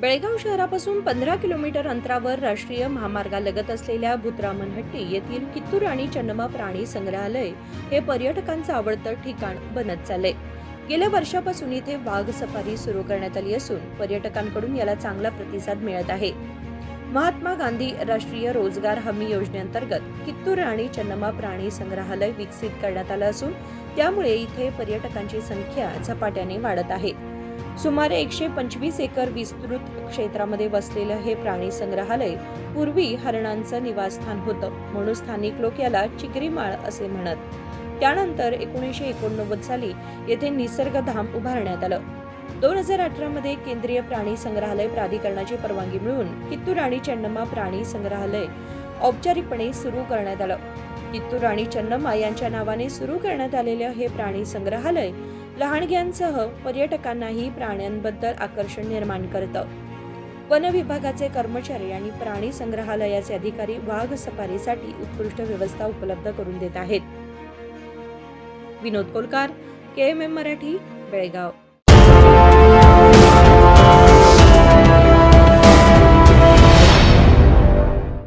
बेळगाव शहरापासून पंधरा किलोमीटर अंतरावर राष्ट्रीय महामार्गालगत असलेल्या भुत्रामनहट्टी येथील कित्तूर आणि चन्नमा प्राणी संग्रहालय हे पर्यटकांचं आवडतं ठिकाण बनत चाललंय. गेल्या वर्षापासून इथे वाघ सफारी सुरू करण्यात आली असून पर्यटकांकडून याला चांगला प्रतिसाद मिळत आहे. महात्मा गांधी राष्ट्रीय रोजगार हमी योजनेअंतर्गत कित्तूर आणि चन्नमा प्राणी संग्रहालय विकसित करण्यात आलं असून त्यामुळे इथे पर्यटकांची संख्या झपाट्याने वाढत आहे. सुमारे एकशे पंचवीस एकर विस्तृत क्षेत्रामध्ये वसलेलं हे प्राणी संग्रहालय पूर्वी हरणांचं निवासस्थान होतं म्हणून स्थानिक लोक याला चिकरीमाळ असे म्हणत. त्यानंतर एकोणीसशे एकोणनव्वद साली येथे निसर्गधाम उभारण्यात आलं. दोन हजार अठरा मध्ये केंद्रीय प्राणी संग्रहालय प्राधिकरणाची परवानगी मिळून कित्तूर आणि चन्नम्मा प्राणी संग्रहालय औपचारिकपणे सुरू करण्यात आलं. कित्तूर आणि चन्नम्मा यांच्या नावाने सुरू करण्यात आलेलं हे प्राणी संग्रहालय लहानग्यांसह पर्यटकांनाही प्राण्यांबद्दल आकर्षण निर्माण करतं. वन विभागाचे कर्मचारी आणि प्राणी संग्रहालयाचे अधिकारी वाघ सफारीसाठी उत्कृष्ट व्यवस्था उपलब्ध करून देत आहेत. Vinod Kolkar K M M Marathi Belgaum.